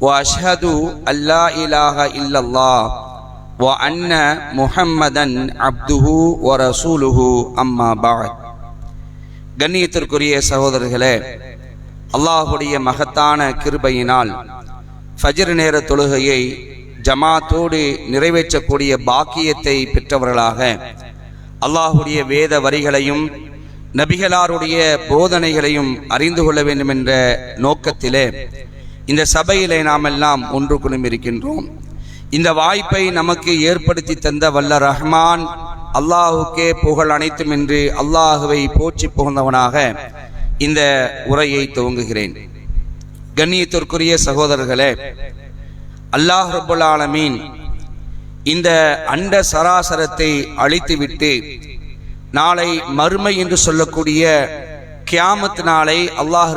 واشهد ان لا اله الا الله وان محمدا عبده ورسوله اما بعد கண்ணியத்திற்குரிய சகோதரர்களே அல்லாஹுடைய மகத்தான கிருபையினால் ஃபஜ்ர் நேர தொழுகையை ஜமாத்தோடு நிறைவேற்றக்கூடிய பாக்கியத்தை பெற்றவர்களாக அல்லாஹுடைய வேத வரிகளையும் நபிகளாருடைய போதனைகளையும் அறிந்து கொள்ள வேண்டும் என்ற நோக்கத்திலே இந்த சபையிலே நாம் எல்லாம் ஒன்று குழுமிருக்கின்றோம் இந்த வாய்ப்பை நமக்கு ஏற்படுத்தி தந்த வல்ல ரஹ்மான் அல்லாஹுக்கே புகழ் அனைத்தும் என்று அல்லாஹுவை போற்றி புகழ்ந்தவனாக இந்த உரையை துவங்குகிறேன். கண்ணியத்திற்குரிய சகோதரர்களே அல்லாஹ் ரபுல் ஆலமீன் இந்த அண்ட சராசரத்தை அழித்துவிட்டு நாளை மறுமை என்று சொல்லக்கூடிய கியாமத் நாளை அல்லாஹ்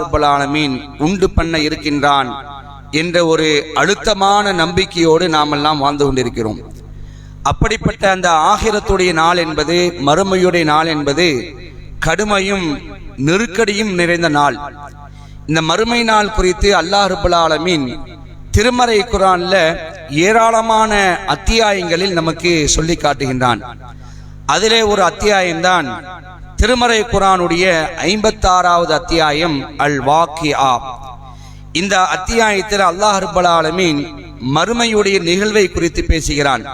உண்டு பண்ண இருக்கின்றான் என்ற ஒரு அழுத்தமான நம்பிக்கையோடு நாமெல்லாம் வாழ்ந்து கொண்டிருக்கிறோம். அப்படிப்பட்ட அந்த ஆகிரத்துடைய நாள் என்பது மறுமையுடைய நாள் என்பது கடுமையும் நெருக்கடியும் நிறைந்த நாள். இந்த மறுமை நாள் குறித்து அல்லாஹ் திருமறை குரான்ல ஏராளமான அத்தியாயங்களில் நமக்கு சொல்லி காட்டுகின்றான். அதிலே ஒரு அத்தியாயம்தான் திருமறை குரானுடைய ஐம்பத்தாறாவது அத்தியாயம் அல் வாக்கி ஆ இந்த அத்தியாயத்தில் அல்லாஹ் ஆலமீன் மறுமையுடைய நிகழ்வை குறித்து பேசுகிறான்.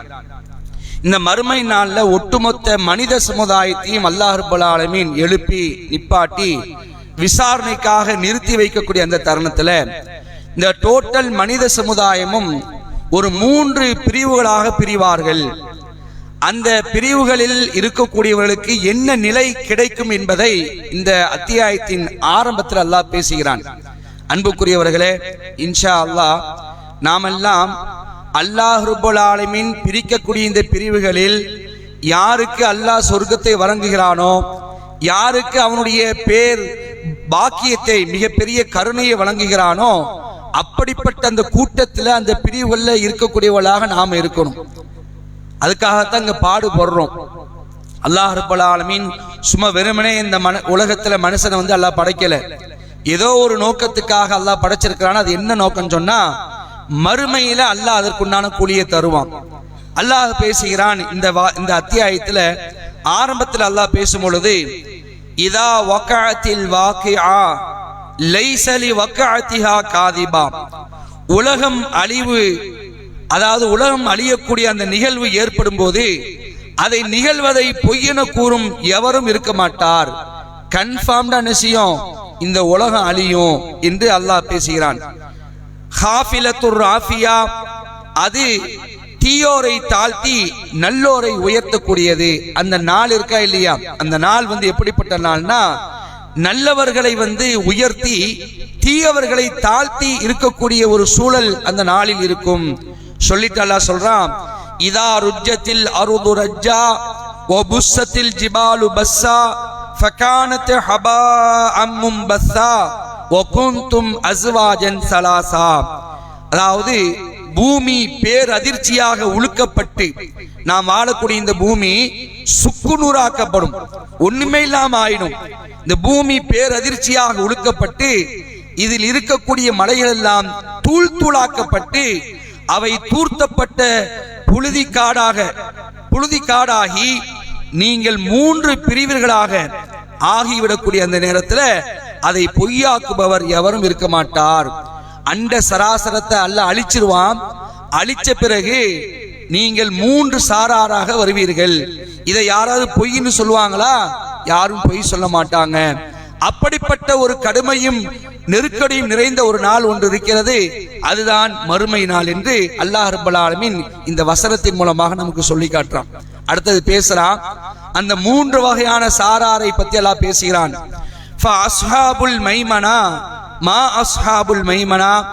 இந்த மறுமை நாளில் ஒட்டுமொத்த மனித சமுதாயத்தையும் அல்லாஹ் ஆலமீன் எழுப்பி நிப்பாட்டி விசாரணைக்காக நிறுத்தி வைக்கக்கூடிய அந்த தருணத்தில் இந்த டோட்டல் மனித சமுதாயமும் ஒரு மூன்று பிரிவுகளாக பிரிவார்கள். அந்த பிரிவுகளில் இருக்கக்கூடியவர்களுக்கு என்ன நிலை கிடைக்கும் என்பதை இந்த அத்தியாயத்தின் ஆரம்பத்தில் அல்லாஹ் பேசுகிறான். அன்புக்குரியவர்களே இன்ஷா அல்லாஹ் நாமெல்லாம் அல்லாஹ் ருபுல் ஆலமின் பிரிக்கக்கூடிய இந்த பிரிவுகளில் யாருக்கு அல்லாஹ் சொர்க்கத்தை வழங்குகிறானோ யாருக்கு அவனுடைய பேர் பாக்கியத்தை மிகப்பெரிய கருணையை வழங்குகிறானோ அப்படிப்பட்ட அந்த கூட்டத்தில் அந்த பிரிவுகளில் இருக்கக்கூடியவர்களாக நாம் இருக்கணும். அதுக்காகத்தான் இங்க பாடுபடுறோம் அல்லாஹ் ரப்பல் ஆலமீன் சும்மா வெறுமனே இந்த மன உலகத்துல மனுஷனை வந்து அல்லாஹ் படைக்கல. ஏதோ ஒரு நோக்கத்துக்காக அல்லாஹ் படைச்சிருக்கிறான் அது என்ன நோக்கம்னு சொன்னா மறுமையில அல்லாஹ் அதற்குண்டான கூலியை தருவான். அல்லாஹ் பேசுகிறான் இந்த வா- இந்த அத்தியாயத்துல ஆரம்பத்தில் அல்லாஹ் பேசும் பொழுது இதா வக்காத்தில் ஆ லைசலி வக்காத்திஹா காதிபா. உலகம் அழிவு அதாவது உலகம் அழியக்கூடிய அந்த நிகழ்வு ஏற்படும் போது அதை நிகழ்வதை பொய்யென கூறும் எவரும் இருக்க மாட்டார். கன்ஃபார்ம்டா நிச்சயம் இந்த உலகம் அழியும் என்று அல்லாஹ் பேசுகிறான். ஹாஃபிலத்துர் ராஃபியா அது தீயோரை தாழ்த்தி நல்லோரை உயர்த்தக்கூடியது. அந்த நாள் இருக்கா இல்லையா? அந்த நாள் வந்து எப்படிப்பட்ட நாள்னா நல்லவர்களை வந்து உயர்த்தி தீயவர்களை தாழ்த்தி இருக்கக்கூடிய ஒரு சூழல் அந்த நாளில் இருக்கும். சொல்லிட்டு அல்லாஹ் சொல்றான் இதா ருஜ்ஜத்தில் அருது ரஜ்ஜா ஓ புஸ்ஸத்தில் ஜிபாலு பஸ்ஸா ஃபகானத் ஹபா அம்மும் பஸ்ஸா ஓ குந்தும் அஸ்வாஜன் சலாசா. அதாவது பூமி பேரதிர்ச்சியாக உழுக்கப்பட்டு நாம் வாழக்கூடிய இந்த பூமி சுக்குநூறாக்கப்படும். ஒண்ணுமே இல்லாம ஆயிடும். இந்த பூமி பேரதிர்ச்சியாக உழுக்கப்பட்டு இதில் இருக்கக்கூடிய மலைகள் எல்லாம் தூள் தூளாக்கப்பட்டு அவை தூர்த்தப்பட்ட புழுதி காடாக புழுதி காடாகி நீங்கள் மூன்று பிரிவுகளாக ஆகிவிடக்கூடிய அந்த நேரத்தில் அதை பொய்யாக்குபவர் எவரும் இருக்க மாட்டார். அண்ட சராசரத்தை அல்ல அழிச்சிருவான். அழிச்ச பிறகு நீங்கள் மூன்று சாராராக வருவீர்கள். இதை யாராவது பொய்ன்னு சொல்லுவாங்களா? யாரும் பொய் சொல்ல மாட்டாங்க. அப்படிப்பட்ட ஒரு கடுமையும் நெருக்கடியும் நிறைந்த ஒரு நாள் ஒன்று இருக்கிறது. அதுதான் மறுமை நாள் என்று அல்லாஹ் ரபுல்லாலமின் இந்த வசனத்தின் மூலமாக நமக்கு சொல்லி காட்டுறான். அடுத்தது பேசுறான் அந்த மூன்று வகையான சாராரை பத்தி எல்லாம் பேசுகிறான். அஸ்ஹாபுல் மைமனா மா அஸ்ஹாபுல் மைமனா.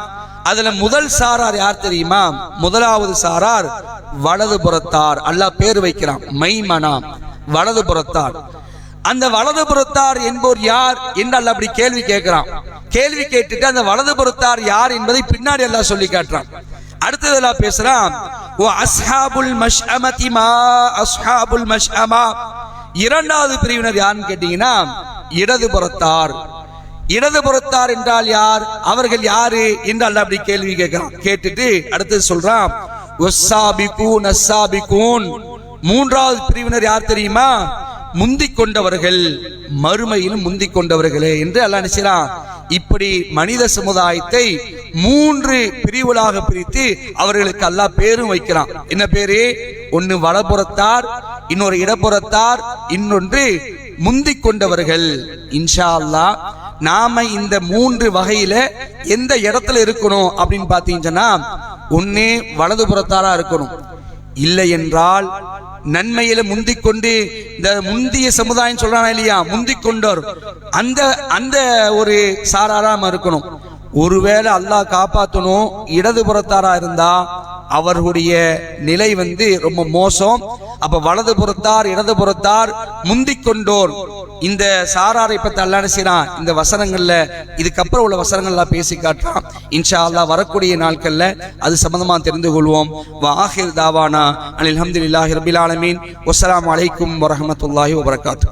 அதுல முதல் சாரார் யார் தெரியுமா? முதலாவது சாரார் வலது புறத்தார். அல்லாஹ் பேர் வைக்கிறான். மைமனா வலது புறத்தார். அந்த வலது புறத்தார் என்போர் யார்? என்று அல்ல அப்படி கேள்வி கேட்கிறான். கேள்வி கேட்டுட்டு அந்த வலது புறத்தார் யார் என்பதை பின்னாடி எல்லாம் சொல்லி காட்டுறான். அடுத்ததெல்லாம் பேசுறான் ஓ அஸ்ஹாபுல் மஷ்அமதி மா அஸ்ஹாபுல் மஷ்அமா? இரண்டாவது பிரிவினர் யாருன்னு கேட்டீங்கன்னா இடது புறத்தார் இடது புறத்தார் என்றால் யார்? அவர்கள் யாரு? என்று அல்லாஹ் அப்படி கேள்வி கேட்கிறான். கேட்டுட்டு அடுத்தது சொல்றான் ஒஸ்ஸாபிகூன் அஸ்ஸாபிகூன். மூன்றாவது பிரிவினர் யார் தெரியுமா? முந்திக் கொண்டவர்கள். மறுமையிலும் முந்திக் கொண்டவர்களே என்று அல்ல நினைச்சான் இப்படி மனித சமுதாயத்தை மூன்று பிரிவுகளாக பிரித்து அவர்களுக்கு எல்லா பேரும் வைக்கிறான். என்ன பேரு? ஒன்னு வலப்புறத்தார் இன்னொரு இடப்புறத்தார் இன்னொன்று முந்திக் கொண்டவர்கள். இன்ஷா அல்லாஹ் நாம இந்த மூன்று வகையில எந்த இடத்துல இருக்கணும் அப்படின்னு பாத்தீங்கன்னா வலது வலதுபுறத்தாரா இருக்கணும். இல்லை என்றால் நன்மையில முந்திக் கொண்டு இந்த முந்திய சமுதாயம் சொல்றானா இல்லையா? முந்திக் கொண்டோர் அந்த அந்த ஒரு சாராராம இருக்கணும். ஒருவேளை அல்லாஹ் காப்பாற்றணும் இடதுபுறத்தாரா இருந்தா அவர்களுடைய நிலை வந்து ரொம்ப மோசம். அப்ப வலது புறத்தார் இடது புறத்தார் முந்திக் கொண்டோர் இந்த சாராரை பத்தி அல்லாஹ் செய்யறான் இந்த வசனங்கள்ல இதுக்கப்புறம் உள்ள வசனங்கள்லாம் பேசி காட்டுறான். இன்ஷா அல்லா வரக்கூடிய நாட்கள்ல அது சம்பந்தமா தெரிந்து கொள்வோம். வாஹிர் தாவானா அனில் அஹமதுல்லாஹி ரபில் ஆலமீன். வஸ்ஸலாமு அலைக்கும் வரமத்துல்லாஹி வபரகாத்து